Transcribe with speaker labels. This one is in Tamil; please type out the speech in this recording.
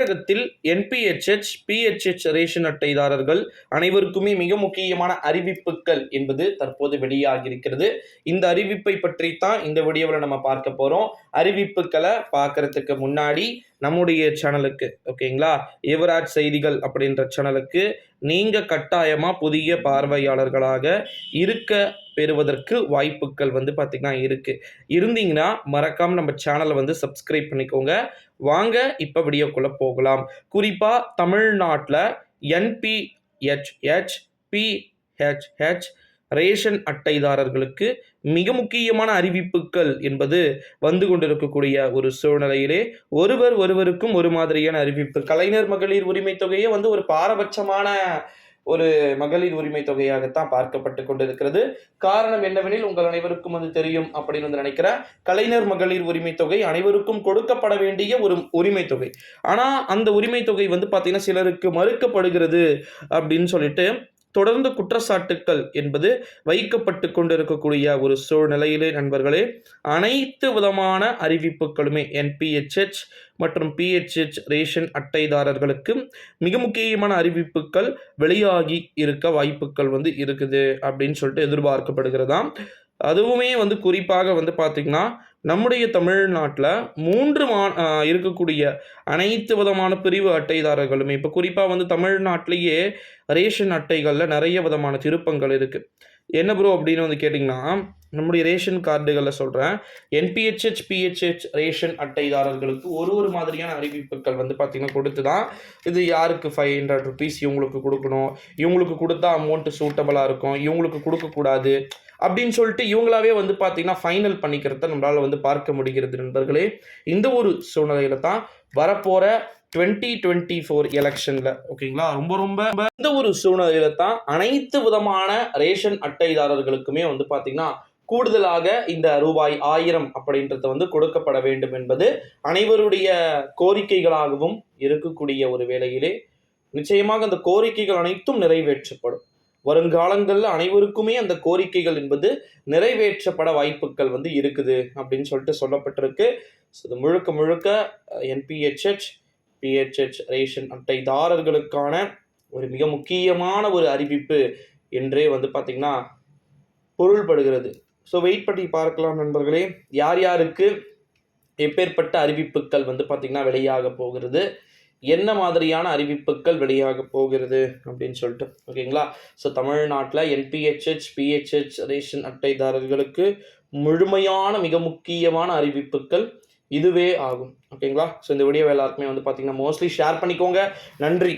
Speaker 1: தமிழகத்தில் என்பிஹெச்ஹெச் பிஹெச்ஹெச் ரேஷன் அட்டைதாரர்கள் அனைவருக்குமே மிக முக்கியமான அறிவிப்புகள் என்பது தற்போது வெளியாகியிருக்கிறது. இந்த அறிவிப்பை பற்றி தான் இந்த வீடியோவில் நம்ம பார்க்க போகிறோம் அறிவிப்புகளை பார்க்கறதுக்கு முன்னாடி நம்முடைய சேனலுக்கு ஓகேங்களா யுவராஜ் செய்திகள் அப்படின்ற சேனலுக்கு நீங்கள் கட்டாயமாக புதிய பார்வையாளர்களாக இருக்க பெறுவதற்கு வாய்ப்புகள் வந்து பார்த்திங்கன்னா இருக்குது இருந்தீங்கன்னா மறக்காமல் நம்ம சேனலை வந்து சப்ஸ்கிரைப் பண்ணிக்கோங்க. வாங்க இப்போ வீடியோக்குள்ளே போகலாம். குறிப்பாக தமிழ்நாட்டில் என்பிஹெச்ஹெச் பிஹெச்ஹெச் ரேஷன் அட்டைதாரர்களுக்கு மிக முக்கியமான அறிவிப்புகள் என்பது வந்து கொண்டிருக்கக்கூடிய ஒரு சூழ்நிலையிலே ஒருவர் ஒருவருக்கும் ஒரு மாதிரியான அறிவிப்பு. கலைஞர் மகளிர் உரிமை தொகையை வந்து ஒரு பாரபட்சமான ஒரு மகளிர் உரிமை தொகையாகத்தான் பார்க்கப்பட்டு கொண்டிருக்கிறது. காரணம் என்னவெனில் உங்கள் அனைவருக்கும் அது தெரியும் அப்படின்னு வந்து நினைக்கிறேன் கலைஞர் மகளிர் உரிமை தொகை அனைவருக்கும் கொடுக்கப்பட வேண்டிய ஒரு உரிமை தொகை. ஆனால் அந்த உரிமை தொகை வந்து பார்த்தீங்கன்னா சிலருக்கு மறுக்கப்படுகிறது அப்படின்னு சொல்லிட்டு தொடர்ந்து குற்றச்சாட்டுக்கள் என்பது வைக்கப்பட்டு கொண்டிருக்கக்கூடிய ஒரு சூழ்நிலையிலே நண்பர்களே அனைத்து விதமான அறிவிப்புகளுமே என்பிஹெச்ஹெச் மற்றும் பிஹெச்ஹெச் ரேஷன் அட்டைதாரர்களுக்கு மிக முக்கியமான அறிவிப்புகள் வெளியாகி இருக்க வாய்ப்புகள் வந்து இருக்குது அப்படின்னு சொல்லிட்டு எதிர்பார்க்கப்படுகிறதாம். அதுவுமே வந்து குறிப்பாக வந்து பார்த்திங்கன்னா நம்முடைய தமிழ்நாட்டில் மூன்று மா இருக்கக்கூடிய அனைத்து விதமான பிரிவு அட்டைதாரர்களுமே இப்போ குறிப்பாக வந்து தமிழ்நாட்டிலேயே ரேஷன் அட்டைகளில் நிறைய விதமான திருப்பங்கள் இருக்குது என்ன ப்ரோ அப்படின்னு வந்து கேட்டிங்கன்னா நம்முடைய ரேஷன் கார்டுகளில் சொல்கிறேன் என்பிஹெச்ஹெச் பிஹெச்ஹெச் ரேஷன் அட்டைதாரர்களுக்கு ஒரு ஒரு மாதிரியான அறிவிப்புகள் வந்து பார்த்திங்கன்னா கொடுத்து தான் இது யாருக்கு ஃபைவ் ஹண்ட்ரட் ருபீஸ் இவங்களுக்கு கொடுக்கணும். இவங்களுக்கு கொடுத்தா அமௌண்ட்டு சூட்டபுளாக இருக்கும். இவங்களுக்கு கொடுக்கக்கூடாது. அப்படின்னு சொல்லிட்டு இவங்களாவே வந்து பார்த்திங்கன்னா ஃபைனல் பண்ணிக்கிறத நம்மளால் வந்து பார்க்க முடிகிறது நண்பர்களே. இந்த ஒரு சூழ்நிலையில தான் வரப்போகிற டுவெண்ட்டி டுவெண்ட்டி ஃபோர் எலெக்ஷனில் ஓகேங்களா ரொம்ப ரொம்ப இந்த ஒரு சூழ்நிலையில தான் அனைத்து விதமான ரேஷன் அட்டைதாரர்களுக்குமே வந்து பார்த்திங்கன்னா கூடுதலாக இந்த ரூபாய் ஆயிரம் அப்படின்றத வந்து கொடுக்கப்பட வேண்டும் என்பது அனைவருடைய கோரிக்கைகளாகவும் இருக்கக்கூடிய ஒரு வேளையிலே நிச்சயமாக அந்த கோரிக்கைகள் அனைத்தும் நிறைவேற்றப்படும். வருங்காலங்களில் அனைவருக்குமே அந்த கோரிக்கைகள் என்பது நிறைவேற்றப்பட வாய்ப்புகள் வந்து இருக்குது அப்படின்னு சொல்லிட்டு சொல்லப்பட்டிருக்கு. இது முழுக்க முழுக்க என்பிஹெச்ஹெச் பிஹெச்ஹெச் ரேஷன் அட்டைதாரர்களுக்கான ஒரு மிக முக்கியமான ஒரு அறிவிப்பு என்றே வந்து பார்த்திங்கன்னா பொருள்படுகிறது. ஸோ வெயிட் பண்ணி பார்க்கலாம் நண்பர்களே. யார் யாருக்கு எப்பேற்பட்ட அறிவிப்புகள் வந்து பார்த்திங்கன்னா வெளியாக போகிறது? என்ன மாதிரியான அறிவிப்புகள் வெளியாக போகிறது? அப்படின்னு சொல்லிட்டு. ஓகேங்களா? ஸோ தமிழ்நாட்டில் என்பிஹெச்ஹெச் பிஹெச்ஹெச் ரேஷன் அட்டைதாரர்களுக்கு முழுமையான மிக முக்கியமான அறிவிப்புகள் இதுவே ஆகும். ஓகேங்களா? ஸோ இந்த வீடியோ எல்லாருக்குமே வந்து பார்த்திங்கன்னா மோஸ்ட்லி ஷேர் பண்ணிக்கோங்க. நன்றி.